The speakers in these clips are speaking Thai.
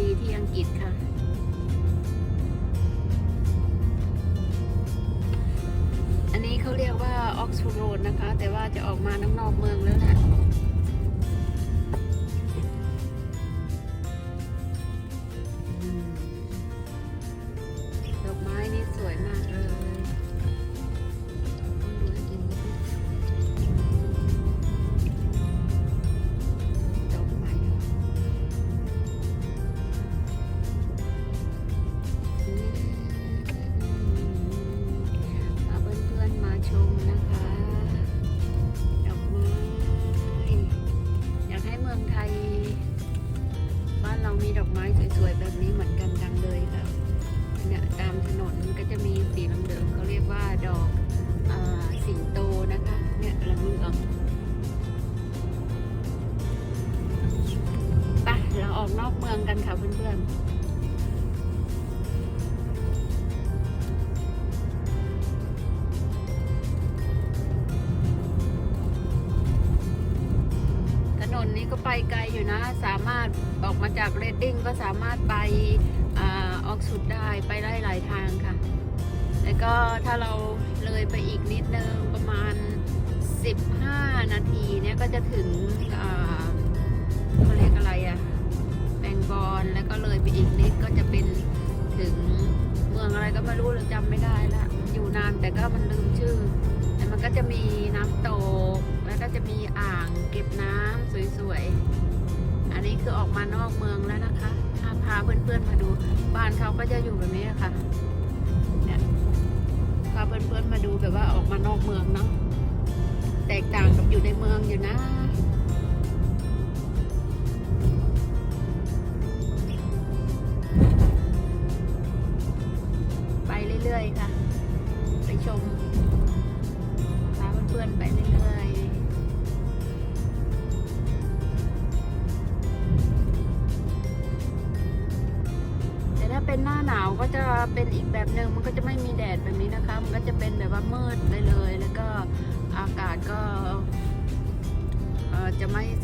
ดีๆ ที่อังกฤษค่ะ อันนี้เขาเรียกว่าออกซฟอร์ดนะคะ แต่ว่าจะออกมาข้างนอกเมืองแล้วแหละ มีดอกไม้สวยๆแบบนี้เหมือนกันจังเลยค่ะเนี่ยตามถนนก็จะมีสีเหลืองๆเขาเรียกว่าดอกอสิงโตนะคะ เนี่ยระเบืองไปเราออกนอกเมืองกันค่ะเพื่อนๆถนนนี้ก็ไปไกลอยู่นะ ออกมาจากเรดดิ้งก็สามารถไปออกสุดได้ไปได้หลายทางค่ะ แล้วก็ถ้าเราเลยไปอีกนิดนึงประมาณ 15 นาทีเนี่ยก็จะถึงเขาเรียกอะไรอะแบงบอนแล้วก็เลยไปอีกนิดก็จะเป็นถึงเมืองอะไรก็ไม่รู้เราจำไม่ได้ละอยู่นานแต่ก็มันลืมชื่อ แต่มันก็จะมีน้ำตกแล้วก็จะมีอ่างเก็บน้ำสวยๆ อันนี้คือออกมานอกเมืองแล้วนะคะถ้าพาเพื่อนๆมาดู บ้านเขาก็จะอยู่แบบนี้ค่ะเนี่ยพาเพื่อนๆมาดูแบบว่าออกมานอกเมืองเนาะแตกต่างกับอยู่ในเมืองอยู่นะ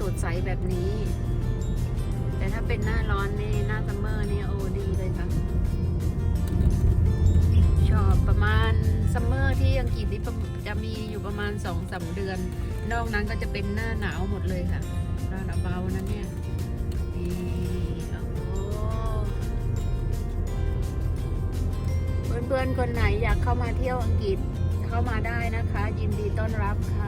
สดใสแบบนี้ แต่ถ้าเป็นหน้าร้อนนี่หน้าซัมเมอร์นี่โอ้ดีเลยค่ะ ชอบประมาณซัมเมอร์ที่อังกฤษนี่จะมีอยู่ประมาณสองสาเดือน นอกนั้นก็จะเป็นหน้าหนาวหมดเลยค่ะหน้าหนาวเบานะเนี่ยนี่อเพื่อนๆคนไหนอยากเข้ามาเที่ยวอังกฤษเข้ามาได้นะคะ ยินดีต้อนรับค่ะ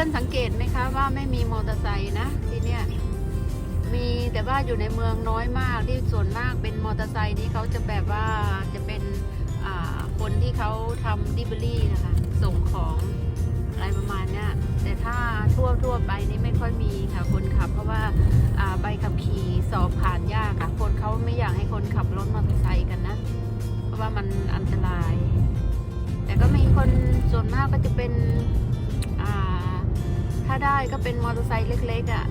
พื่อนๆสังเกตไหมคะว่าไม่มีมอเตอร์ไซค์นะที่เนี้ยมีแต่ว่าอยู่ในเมืองน้อยมากที่ส่วนมากเป็นมอเตอร์ไซค์ที่เขาจะแบบว่าจะเป็นคนที่เขาทำดิบลี่นะคะส่งของอะไรประมาณเนี้ยแต่ถ้าทั่วทั่วไปนี่ไม่ค่อยมีค่ะคนขับ เพราะว่าใบขับขี่สอบผ่านยากค่ะคนเขาไม่อยากให้คนขับรถมอเตอร์ไซค์กันนะเพราะว่ามันอันตราย แต่ก็มีคนส่วนมากก็จะเป็น ได้ก็เป็นมอเตอร์ไซค์เล็กๆอะ่ะ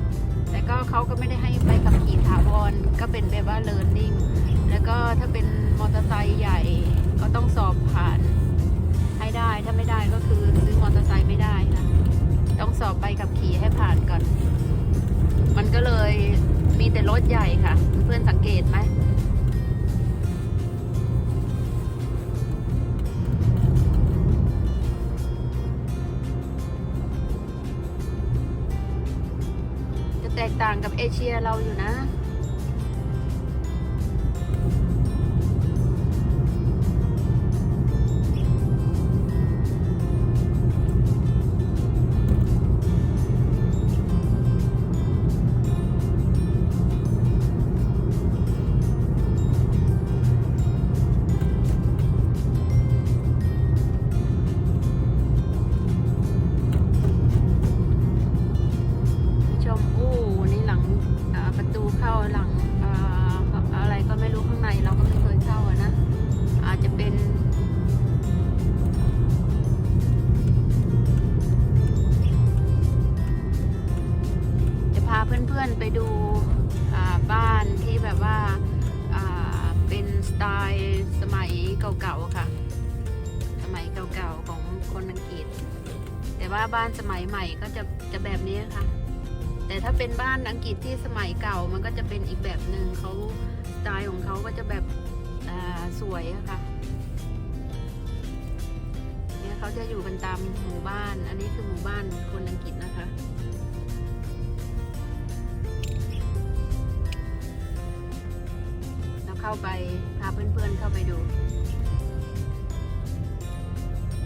แต่ก็เขาก็ไม่ได้ให้ใบขับขี่ถาวรก็เป็นแบบว่า learning แล้วก็ถ้าเป็นมอเตอร์ไซค์ใหญ่ก็ต้องสอบผ่านให้ได้ถ้าไม่ได้ก็คือซื้อมอเตอร์ไซค์ไม่ได้ค่ะต้องสอบใบขับขี่ให้ผ่านก่อน มันก็เลยมีแต่รถใหญ่ค่ะ เพื่อนสังเกตไหม แตกต่างกับเอเชียเราอยู่นะ ถ้าเป็นบ้านอังกฤษที่สมัยเก่ามันก็จะเป็นอีกแบบหนึ่งเขาสไตล์ของเขาก็จะแบบสวยะค่ะเนี่ยเขาจะอยู่กันตามหมู่บ้าน อันนี้คือหมู่บ้านคนอังกฤษนะคะแล้วเข้าไปพาเพื่อนๆเข้าไปดู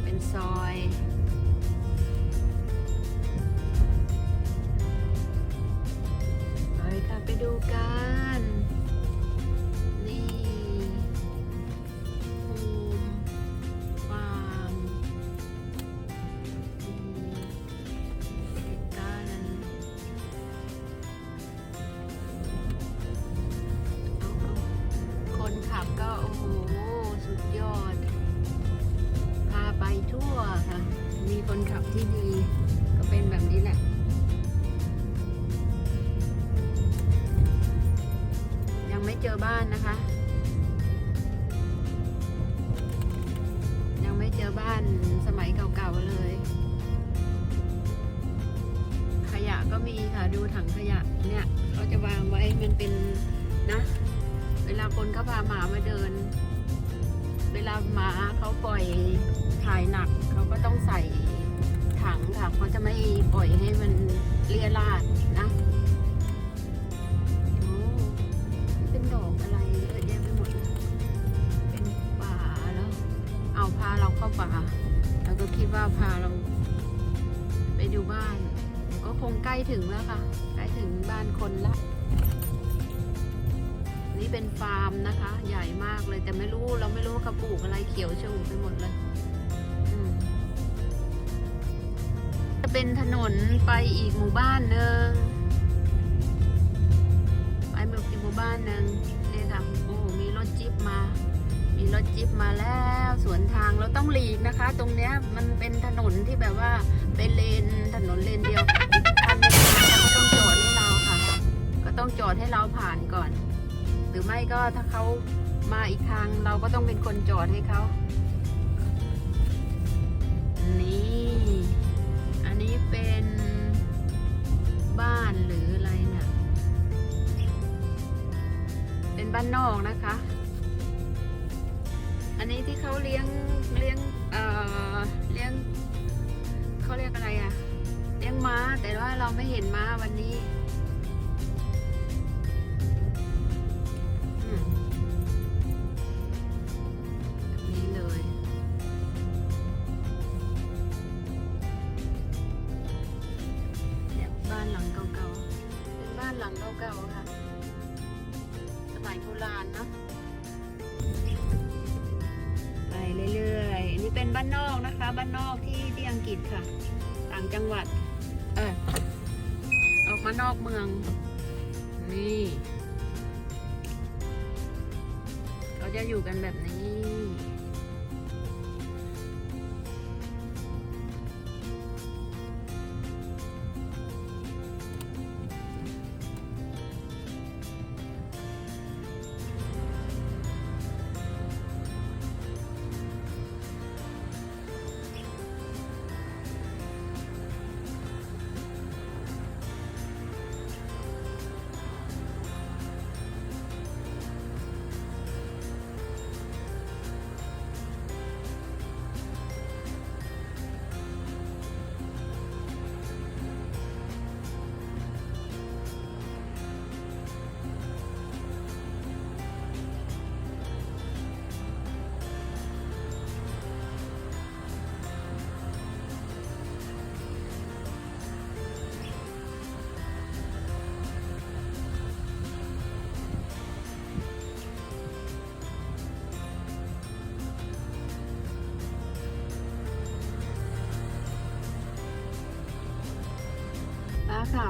เป็นซอย เจอบ้านสมัยเก่าๆเลย ขยะก็มีค่ะดูถังขยะเนี่ยเขาจะวางไว้มันเป็นนะ เวลาคนเขาพาหมามาเดิน เวลาหมาเขาปล่อยถ่ายหนักเขาก็ต้องใส่ถังค่ะเขาจะไม่ปล่อยให้มันเลียราดนะเป็นดอกอะไร เข้าป่าแล้วก็คิดว่าพาเรา ไปดูบ้าน ก็คงใกล้ถึงแล้วค่ะ ใกล้ถึงบ้านคนละ นี่เป็นฟาร์มนะคะ ใหญ่มากเลย แต่ไม่รู้เราไม่รู้ว่าเขาปลูกอะไรเขียวชอุ่มไปหมดเลยจะเป็นถนนไปอีกหมู่บ้านหนึ่งไปองอีกหมู่บ้านหนึ่งนี่ค่ะโอ้มีรถจิ๊บมา มีรถจิ๊บมาแล้ว สวนทางเราต้องหลีกนะคะ ตรงเนี้ยมันเป็นถนนที่แบบว่าเป็นเลนถนนเลนเดียวคันหนึงมาก็ต้องจอดให้เราค่ะ ก็ต้องจอดให้เราผ่านก่อน หรือไม่ก็ถ้าเขามาอีกทางเราก็ต้องเป็นคนจอดให้เขานี่ อันนี้เป็นบ้านหรืออะไรเนี่ยเป็นบ้านนอกนะคะ เก่าๆค่ะ สมัยโบราณเนาะไปเรื่อยๆ นี่เป็นบ้านนอกนะคะ บ้านนอกที่ที่อังกฤษค่ะ ต่างจังหวัด เออออกมานอกเมือง นี่ เขาจะอยู่กันแบบนี้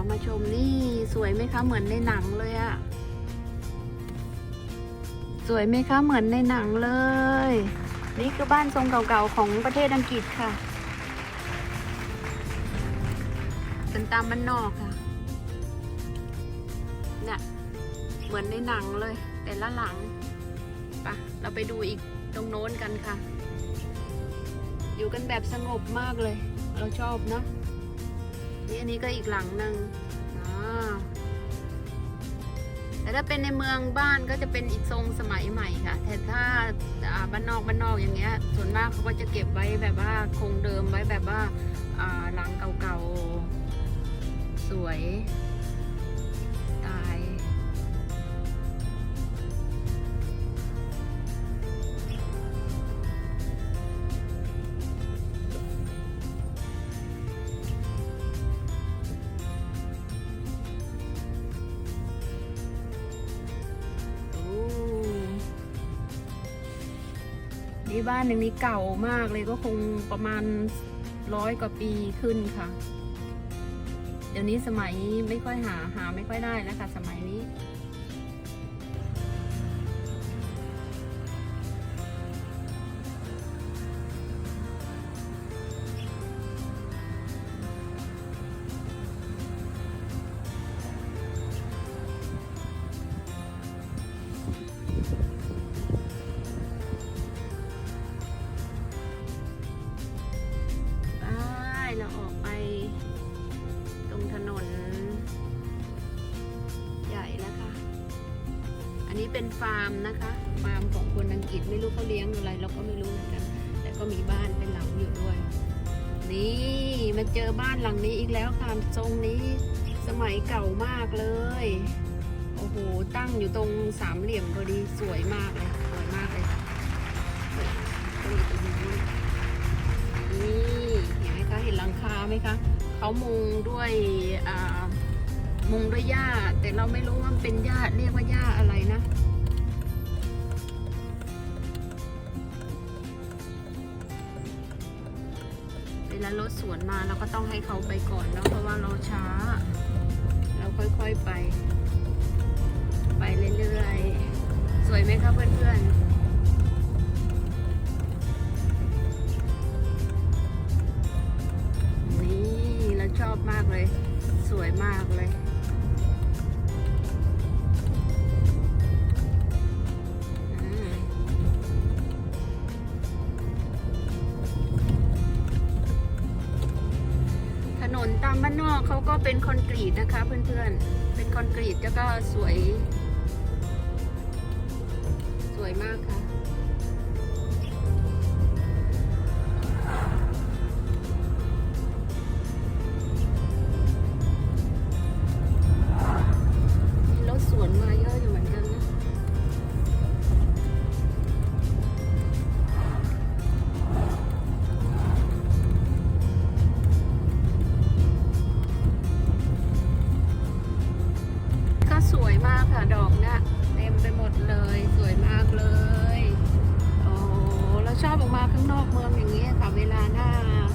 าวมาชมนี่สวยไหมคะเหมือนในหนังเลยอะสวยไหมคะเหมือนในหนังเลย นี่คือบ้านทรงเก่าๆของประเทศอังกฤษค่ะเป็นตามบ้านนอกค่ะเนี่ยเหมือนในหนังเลย แต่ละหลังไปะเราไปดูอีกตรงโน้นกันค่ะ อยู่กันแบบสงบมากเลย เราชอบเนาะ นี่อันนี้ก็อีกหลังหนึ่งแต่ถ้าเป็นในเมืองบ้านก็จะเป็นอีกทรงสมัยใหม่ค่ะ แต่ถ้าบ้านนอกบ้านนอกอย่างเงี้ย ส่วนมากเขาก็จะเก็บไว้แบบว่าคงเดิมไว้แบบว่าหลังเก่าๆสวย นี่บ้านหนึ่งนี้เก่ามากเลยก็คงประมาณร้อยกว่าปีขึ้นค่ะ เดี๋ยวนี้สมัยไม่ค่อยหาหาไม่ค่อยได้แล้วค่ะสมัยนี้ ก็มีบ้านเป็นหลังอยู่ด้วย นี่มาเจอบ้านหลังนี้อีกแล้วค่ะทรงนี้สมัยเก่ามากเลย โอ้โห ตั้งอยู่ตรงสามเหลี่ยมพอดีสวยมากเลยสวยมากเลยนี่เห็นไหมคะเห็นหลังคาไหมคะเขามุงด้วยอ่ามุงด้วยหญ้าแต่เราไม่รู้ว่าเป็นหญ้าเรียกว่าหญ้าอะไรนะ แล้วรถสวนมาเราก็ต้องให้เขาไปก่อนเนาะเพราะว่าเราช้า เราค่อยๆไป ไปเรื่อยๆ สวยไหมคะเพื่อนๆนี่เราชอบมากเลย สวยมากเลย เป็นคอนกรีตนะคะเพื่อนๆ เป็นคอนกรีตแล้วก็สวย สวยมากค่ะ อบออกมาข้างนอกเมืองอย่างนี้ค่ะเวลาหน้า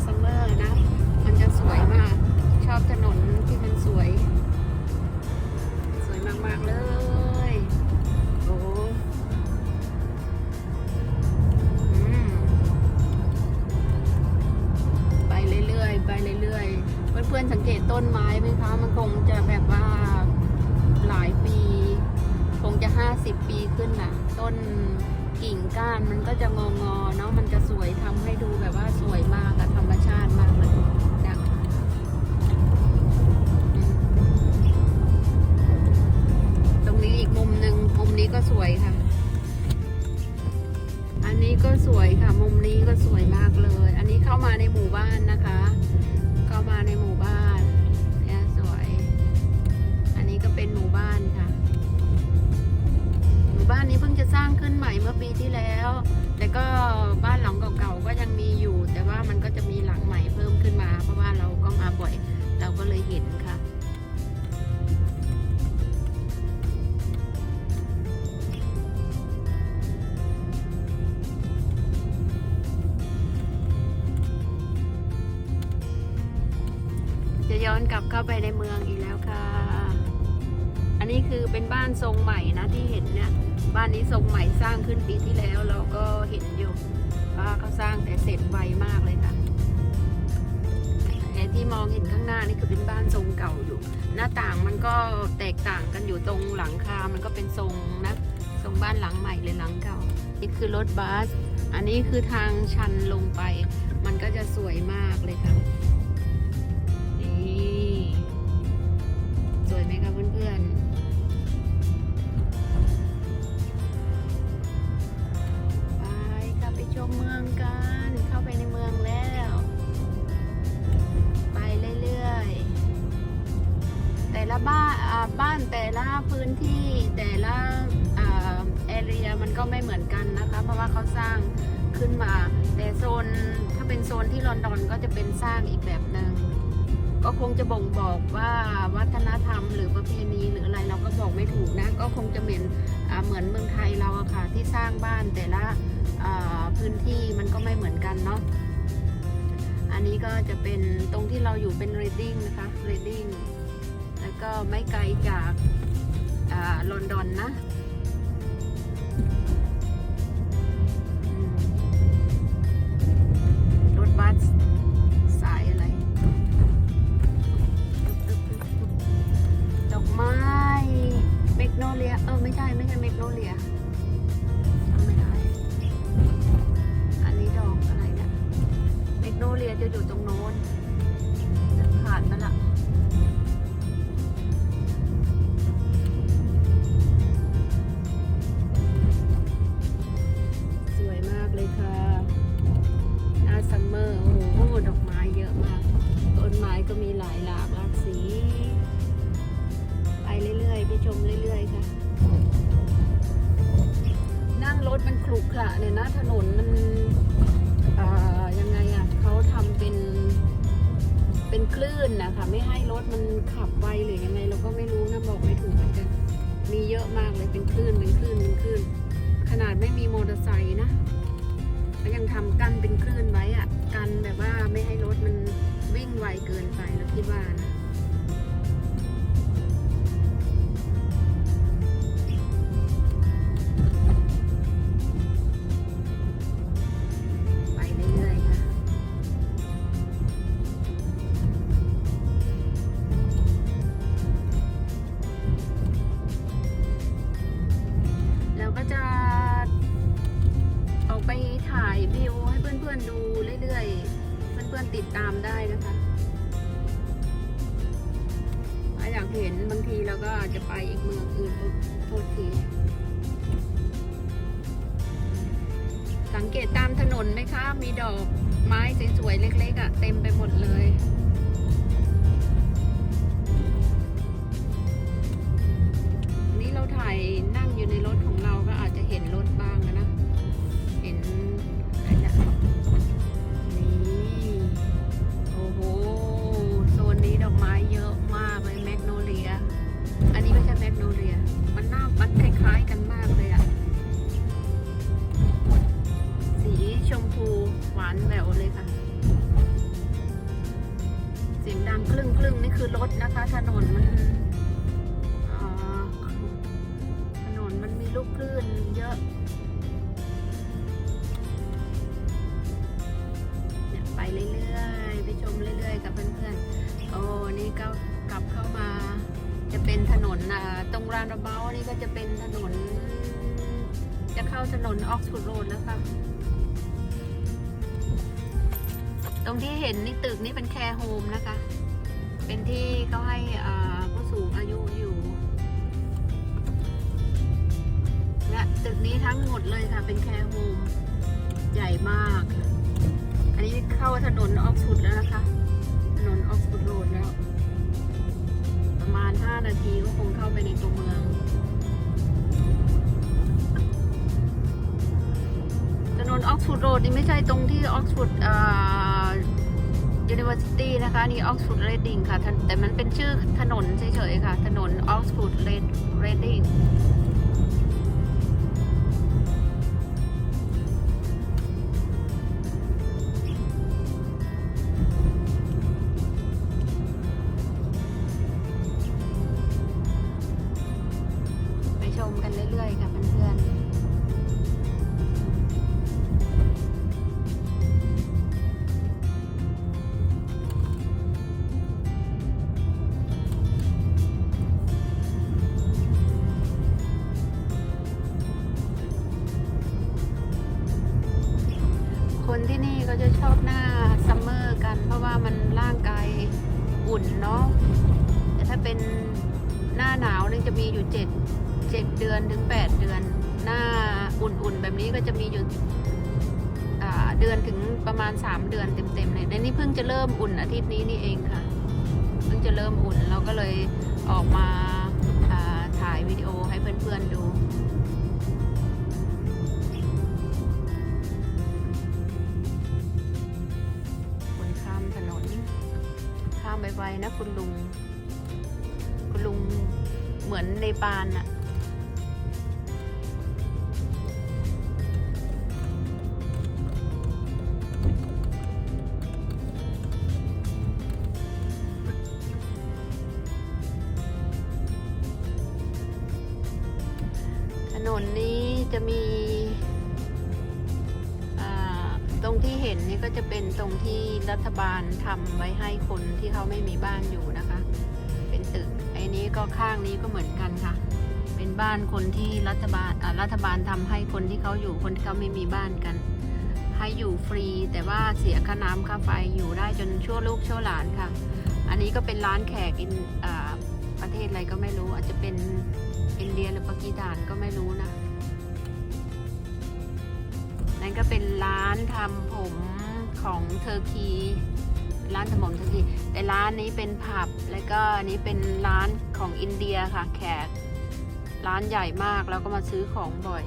ซัมเมอร์นะ มันจะสวยมาก ชอบถนนที่มันสวย สวยมากๆเลยโอ้ไปเรื่อยๆไปเรื่อยๆเพื่อนๆสังเกตต้นไม้ไหมคะ มันคงจะแบบว่าหลายปี คงจะห้าสิบปีขึ้นน่ะต้น กิ่งก้านมันก็จะงองอเนาะมันจะสวยทำให้ดูแบบว่าสวยมากอะธรรมชาติมากเลยนะตรงนี้อีกมุมหนึ่งมุมนี้ก็สวยค่ะ อันนี้ก็สวยค่ะ มุมนี้ก็สวยมากเลย อันนี้เข้ามาในหมู่บ้านนะคะ เข้ามาในหมู่ ใหม่เมื่อปีที่แล้ว แต่ก็ ทรงใหม่สร้างขึ้นปีที่แล้วเราก็เห็นอยู่ว่าเขาสร้างแต่เสร็จไวมากเลยค่ะไอ้ที่มองเห็นข้างหน้านี่คือเป็นบ้านทรงเก่าอยู่ หน้าต่างมันก็แตกต่างกันอยู่ตรงหลังคา มันก็เป็นทรงนะทรงบ้านหลังใหม่หรือหลังเก่านี่คือรถบัส อันนี้คือทางชันลงไป มันก็จะสวยมากเลยค่ะนี่สวยไหมคะเพื่อนๆ ชมเมืองกัน เข้าไปในเมืองแล้ว ไปเรื่อยๆ แต่ละบ้านบ้านแต่ละพื้นที่แต่ละแอเรียมันก็ไม่เหมือนกันนะคะ เพราะว่าเขาสร้างขึ้นมา แต่โซนถ้าเป็นโซนที่ลอนดอนก็จะเป็นสร้างอีกแบบหนึ่งก็คงจะบ่งบอกว่าวัฒนธรรมหรือประเพณีหรืออะไรเราก็บอกไม่ถูกนะ ก็คงจะเหมือนอเหมือนเมืองไทยเราอะค่ะที่สร้างบ้านแต่ละ พื้นที่มันก็ไม่เหมือนกันเนาะ อันนี้ก็จะเป็นตรงที่เราอยู่เป็น reading นะคะ reading แล้วก็ไม่ไกลจากอ่าลอนดอนนะรถบัสสายอะไร ดอกไม้เมกโนเลีย เออ ไม่ใช่ ไม่ใช่เมกโนเลีย จะอยู่ตรงโน้น ถมันขับไปหรือยังไงเราก็ไม่รู้นะบอกไม่ถูกเหมือนกันมีเยอะมากเลยเป็นคลื่นเป็นคลื่นเป็นคลื่นขนาดไม่มีมอเตอร์ไซค์นะก็ยังทำกั้นเป็นคลื่นไว้อะกันแบบว่าไม่ให้รถมันวิ่งไวเกินไปเราคิดว่านะ อาจจะไปอีกเมืองอื่นโทษที สังเกตตามถนนไหมคะ มีดอกไม้สวยๆเล็กๆอะ่ะ เต็มไปหมดเลย ก็กลับเข้ามา จะเป็นถนนตรงรานระเบ้านี่ก็จะเป็นถนน จะเข้าถนนออกสุดโรดแล้วค่ะตรงที่เห็นนี่ตึกนี่เป็นแคร์โฮมนะคะ เป็นที่เขาให้ผู้สูงอายุอยู่และตึกนี้ทั้งหมดเลยค่ะ เป็นแคร์โฮมใหญ่มาก อันนี้เข้าถนนออกสุดแล้วนะคะ ถนนออกสุดโรดแล้ว ประมาณ 5 นาทีก็คงเข้าไปในตัวเมือง ถนนออกซ o ูดโรดนี่ไม่ใช่ตรงที่ออกซฟอร์ดอ่า University นะคะ นี่ออกซฟอร์ดเรดดิงค่ะ แต่มันเป็นชื่อถนนเฉยๆค่ะ ถนนออกซฟอร์ดเรดดิง เดือนถึงประมาณสามเดือนเต็มๆเลยในนี้เพิ่งจะเริ่มอุ่นอาทิตย์นี้นี่เองค่ะ เพิ่งจะเริ่มอุ่นเราก็เลยออกมาถ่ายวิดีโอให้เพื่อนๆดูคนข้ามถนนข้ามไวๆนะคุณลุง คุณลุงเหมือนในปานอะ ก็ข้างนี้ก็เหมือนกันค่ะ เป็นบ้านคนที่รัฐบาลรัฐบาลทำให้คนที่เขาอยู่คนที่เขาไม่มีบ้านกัน ให้อยู่ฟรีแต่ว่าเสียค่าน้ำค่าไฟอยู่ได้จนชั่วลูกชั่วหลานค่ะ อันนี้ก็เป็นร้านแขกอินอประเทศอะไรก็ไม่รู้ อาจจะเป็นอินเดียหรือปากีสถานก็ไม่รู้นะนั่นก็เป็นร้านทำผมของเทอร์คี ร้านทำผมเทอร์คีแต่ร้านนี้เป็นผับ แล้วก็อันนี้เป็นร้านของอินเดียค่ะแขก ร้านใหญ่มากแล้วก็มาซื้อของบ่อย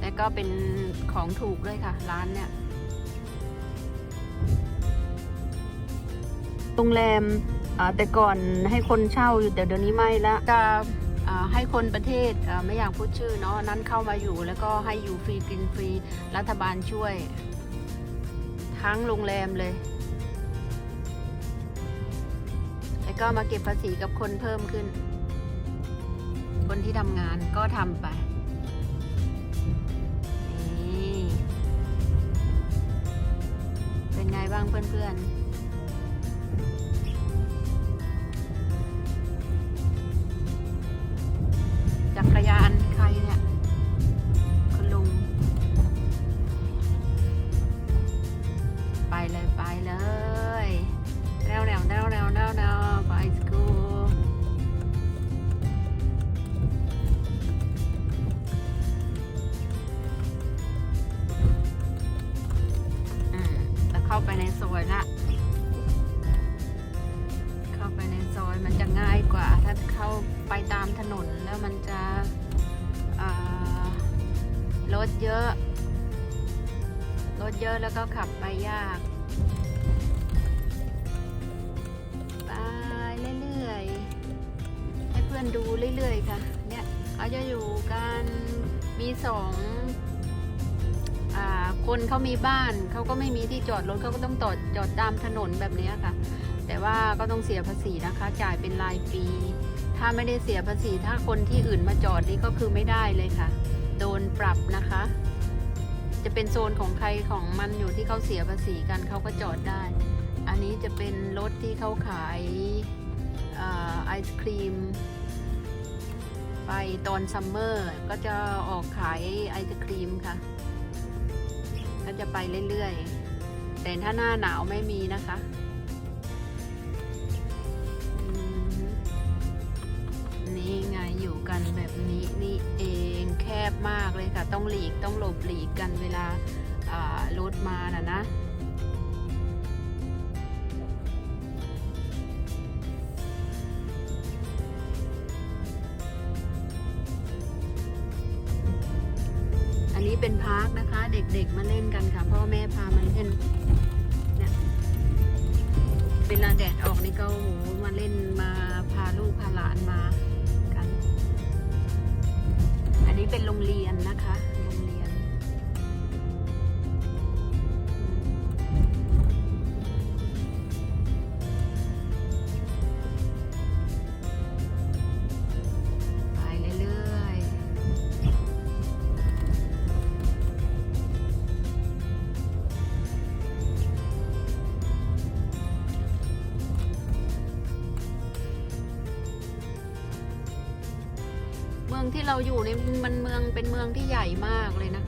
แล้วก็เป็นของถูกด้วยค่ะ ร้านเนี่ยโรงแรมอ่าแต่ก่อนให้คนเช่าอยู่แต่เดี๋ยวนี้ไม่ละจะอ่าให้คนประเทศอ่าไม่อยากพูดชื่อเนาะนั้นเข้ามาอยู่แล้วก็ให้อยู่ฟรีกินฟรีรัฐบาลช่วย ทั้งโรงแรมเลย แล้วก็มาเก็บภาษีกับคนเพิ่มขึ้น คนที่ทำงานก็ทำไปนี่เป็นไงบ้างเพื่อนๆ อยมันจะง่ายกว่า ถ้าเข้าไปตามถนนแล้วมันจะรถเยอะรถเยอะแล้วก็ขับไปยากไปเรื่อยๆให้เพื่อนดูเรื่อยๆค่ะ เนี่ยเขาจะอยู่กันมีสองอคนเขามีบ้านเขาก็ไม่มีที่จอดรถเขาก็ต้องจอดจอดตามถนนแบบนี้ค่ะ แต่ว่าก็ต้องเสียภาษีนะคะ จ่ายเป็นรายปี ถ้าไม่ได้เสียภาษีถ้าคนที่อื่นมาจอดนี่ก็คือไม่ได้เลยค่ะ โดนปรับนะคะ จะเป็นโซนของใครของมันอยู่ที่เขาเสียภาษีกันเขาก็จอดได้ อันนี้จะเป็นรถที่เขาขายอไอศครีม ไปตอนซัมเมอร์ก็จะออกขายไอศครีมค่ะก็จะไปเรื่อยๆ แต่ถ้าหน้าหนาวไม่มีนะคะ นี่เองแคบมากเลยค่ะ ต้องหลีกต้องหลบหลีกกันเวลาอ่ารถมาน่ะนะ นะคะ ที่เราอยู่นี่มันเมืองเป็นเมืองที่ใหญ่มากเลยนะ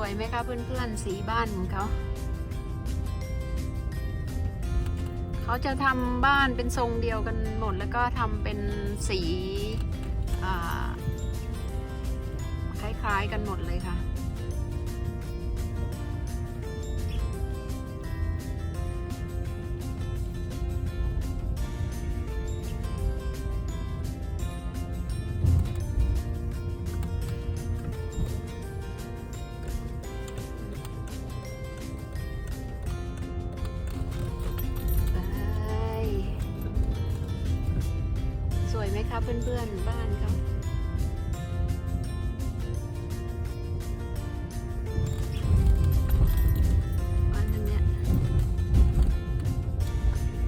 วยไหมคะเพื่อนๆสีบ้านของเขา เขาจะทำบ้านเป็นทรงเดียวกันหมด แล้วก็ทำเป็นสีคล้ายๆกันหมดเลยค่ะ สวยไหมคะเพื่อนๆบ้านเขาบ้าน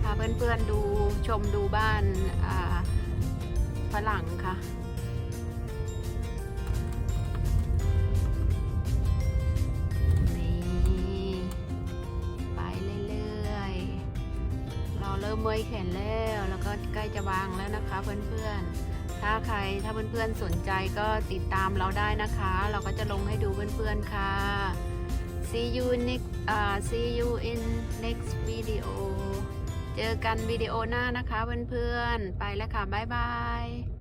อันเพื่อนๆดูชมดูบ้านฝรั่ง เพื่อนๆ ถ้าใครถ้าเพื่อนๆสนใจก็ติดตามเราได้นะคะ เราก็จะลงให้ดูเพื่อนๆค่ะ see you next uh, see you in next video เจอกันวิดีโอหน้านะคะเพื่อนๆ ไปแล้วค่ะ บ๊ายบาย